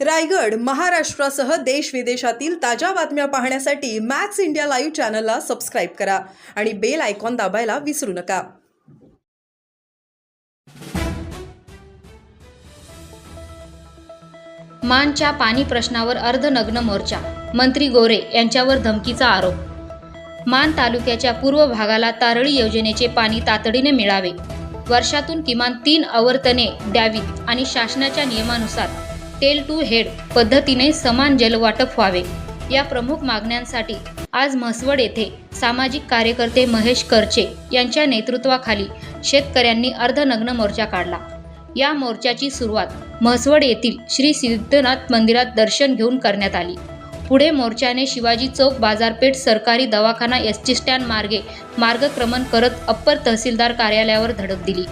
रायगड महाराष्ट्रासह देश विदेशातील ताज्या बातम्या पाहण्यासाठी मॅक्स इंडिया लाईव्ह चॅनलला सबस्क्राईब करा आणि बेल आयकॉन दाबायला विसरू नका. मानच्या पाणी प्रश्नावर अर्धनग्न मोर्चा मंत्री गोरे यांच्यावर धमकीचा आरोप. मान तालुक्याच्या पूर्व भागाला तारळी योजनेचे पाणी तातडीने मिळावे. वर्षातून किमान तीन आवर्तने द्यावीत आणि शासनाच्या नियमानुसार टेल टू हेड पद्धतीने समान जलवाटप व्हावे. या प्रमुख मागण्यांसाठी आज म्हसवड येथे सामाजिक कार्यकर्ते महेश करचे यांच्या नेतृत्वाखाली शेतकऱ्यांनी अर्धनग्न मोर्चा काढला. या मोर्चाची सुरुवात म्हसवड येथील श्री सिद्धनाथ मंदिरात दर्शन घेऊन करण्यात आली. पुढे मोर्चाने शिवाजी चौक बाजारपेठ सरकारी दवाखाना एस टी स्टँड मार्गे मार्गक्रमण करत अप्पर तहसीलदार कार्यालयावर धडक दिली.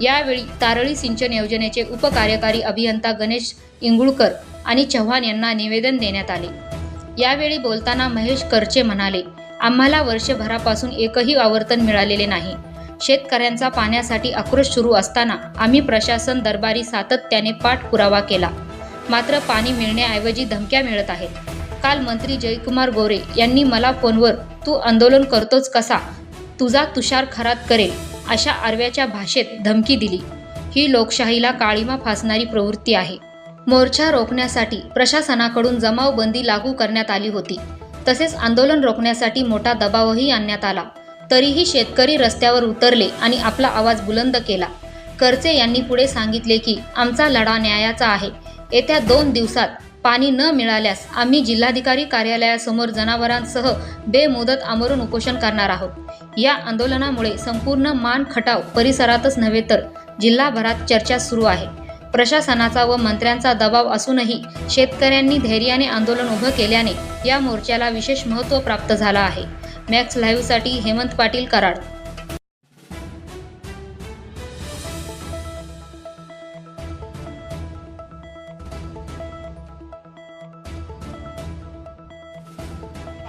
यावेळी तारळी सिंचन योजनेचे उपकार्यकारी अभियंता गणेश इंगुळकर आणि चव्हाण यांना निवेदन देण्यात आले. यावेळी बोलताना महेश करचे म्हणाले आम्हाला वर्षभरापासून एकही आवर्तन मिळालेले नाही. शेतकऱ्यांचा पाण्यासाठी आक्रोश सुरू असताना आम्ही प्रशासन दरबारी सातत्याने पाठपुरावा केला. मात्र पाणी मिळण्याऐवजी धमक्या मिळत आहेत. काल मंत्री जयकुमार गोरे यांनी मला फोनवर तू आंदोलन करतोच कसा? तुझा तुषार खरात करेल. अशा आर्व्याच्या भाषेत धमकी दिली. ही लोकशाहीला काळीमा फासणारी प्रवृत्ती आहे. मोर्चा रोखण्यासाठी प्रशासनाकडून जमावबंदी लागू करण्यात आली होती. तसेच आंदोलन रोखण्यासाठी मोठा दबावही आणण्यात आला. तरीही शेतकरी रस्त्यावर उतरले आणि आपला आवाज बुलंद केला. करचे यांनी पुढे सांगितले की आमचा लढा न्यायाचा आहे. येत्या दोन दिवसात पाणी न मिळाल्यास आम्ही जिल्हाधिकारी कार्यालयासमोर जनावरांसह बेमुदत आमरण उपोषण करणार आहोत. या आंदोलनामुळे संपूर्ण मान खटाव परिसरातच नव्हे तर जिल्हाभरात चर्चा सुरू आहे. प्रशासनाचा व मंत्र्यांचा दबाव असूनही शेतकऱ्यांनी धैर्याने आंदोलन उभं केल्याने या मोर्चाला विशेष महत्त्व प्राप्त झालं आहे. मॅक्स लाईव्हसाठी हेमंत पाटील कराड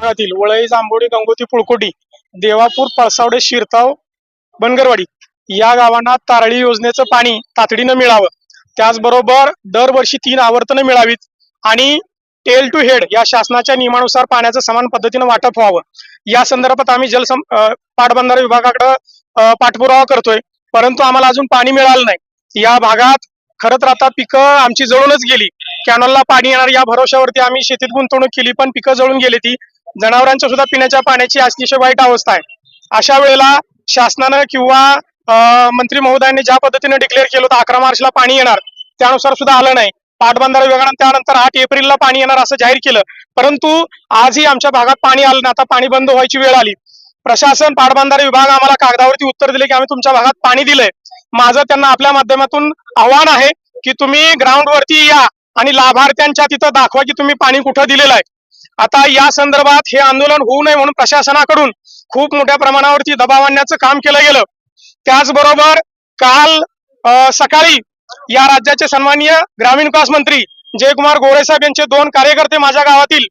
भागातील वळई जांभोडी गंगोती पुळकोटी देवापूर पळसावडे शिरताव बनगरवाडी या गावांना तारळी योजनेचं पाणी तातडीनं मिळावं. त्याचबरोबर दरवर्षी तीन आवर्तनं मिळावीत आणि टेल टू हेड या शासनाच्या नियमानुसार पाण्याचं समान पद्धतीनं वाटप व्हावं. या संदर्भात आम्ही जलसं पाटबंधारे विभागाकडे पाठपुरावा करतोय. परंतु आम्हाला अजून पाणी मिळालं नाही. या भागात खरं तर आता पिकं आमची जळूनच गेली. कॅनलला पाणी येणार या भरोश्यावरती आम्ही शेतीत गुंतवणूक केली पण पिकं जळून गेली ती. जनावरांच्या सुद्धा पिण्याच्या पाण्याची अतिशय वाईट अवस्था आहे. अशा वेळेला शासनानं किंवा मंत्री महोदयांनी ज्या पद्धतीने डिक्लेअर केलं होतं अकरा मार्चला पाणी येणार त्यानुसार सुद्धा आलं नाही. पाटबंधारा विभागानं त्यानंतर आठ एप्रिलला पाणी येणार असं जाहीर केलं. परंतु आजही आमच्या भागात पाणी आलं नाही. आता पाणी बंद व्हायची वेळ आली. प्रशासन पाटबंधारे विभाग आम्हाला कागदावरती उत्तर दिले की आम्ही तुमच्या भागात पाणी दिलंय. माझं त्यांना आपल्या माध्यमातून आव्हान आहे की तुम्ही ग्राउंड वरती या आणि लाभार्थ्यांच्या तिथं दाखवा की तुम्ही पाणी कुठं दिलेलं आहे. आता या संदर्भात हे आंदोलन होऊ नये म्हणून प्रशासनाकडून खूप मोठ्या प्रमाणावरती दबाव आणण्याचं काम केलं गेलं. त्याचबरोबर काल अं, सकाळी या राज्याचे सन्माननीय ग्रामीण विकास मंत्री जयकुमार गोरे साहेब यांचे दोन कार्यकर्ते माझ्या गावातील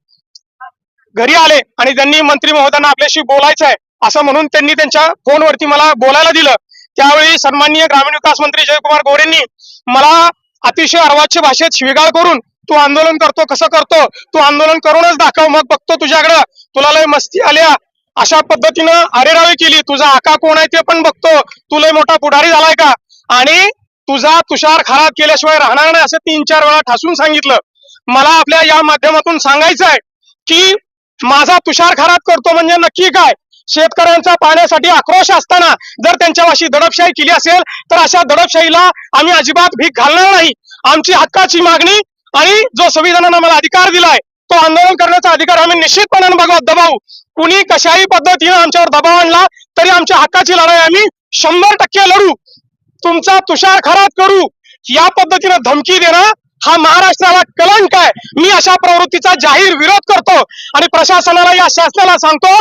घरी आले आणि त्यांनी मंत्री महोदयांना आपल्याशी बोलायचं आहे असं म्हणून त्यांनी त्यांच्या फोनवरती मला बोलायला दिलं. त्यावेळी सन्माननीय ग्रामीण विकास मंत्री जयकुमार गोरेंनी मला अतिशय अर्वाच्य भाषेत शिविगाळ करून तू आंदोलन करतो कसं करतो? तू आंदोलन करूनच दाखव मग बघतो तुझ्याकडं. तुला लय मस्ती आल्या. अशा पद्धतीनं अरेरावी केली. तुझा आका कोण आहे ते पण बघतो. तू लय मोठा पुढारी झालाय का? आणि तुझा तुषार खराब केल्याशिवाय राहणार नाही असं तीन चार वेळा ठासून सांगितलं. मला आपल्या या माध्यमातून सांगायचं आहे की माझा तुषार खराब करतो म्हणजे नक्की काय? शेतकऱ्यांचा पाण्यासाठी आक्रोश असताना जर त्यांच्यावाशी दडपशाही केली असेल तर अशा दडपशाहीला आम्ही अजिबात भीक घालणार नाही. आमची हक्काची मागणी आणि जो संविधानानं आम्हाला अधिकार दिलाय तो आंदोलन करण्याचा अधिकार आम्ही निश्चितपणाने बघा दबावू. कुणी कशाही पद्धतीनं आमच्यावर दबाव आणला तरी आमच्या हक्काची लढाई आम्ही शंभर टक्के लढू. तुमचा तुषार खराब करू. या पद्धतीनं धमकी देणं हा महाराष्ट्राला कलंक आहे. मी अशा प्रवृत्तीचा जाहीर विरोध करतो आणि प्रशासनाला या शासनाला सांगतो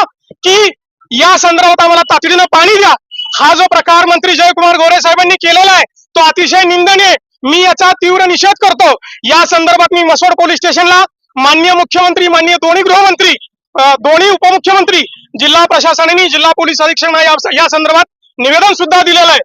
की या संदर्भात आम्हाला तातडीनं पाणी द्या. हा जो प्रकार मंत्री जयकुमार गोरे साहेबांनी केलेला आहे तो अतिशय निंदनीय आहे. मी याचा तीव्र निषेध करतो. या संदर्भात मी मसोड पोलीस स्टेशनला माननीय मुख्यमंत्री माननीय दोन्ही गृहमंत्री अं, दोन्ही उपमुख्यमंत्री जिल्हा प्रशासनाने जिल्हा पोलीस अधीक्षक या या संदर्भात निवेदन सुद्धा दिलेलं आहे.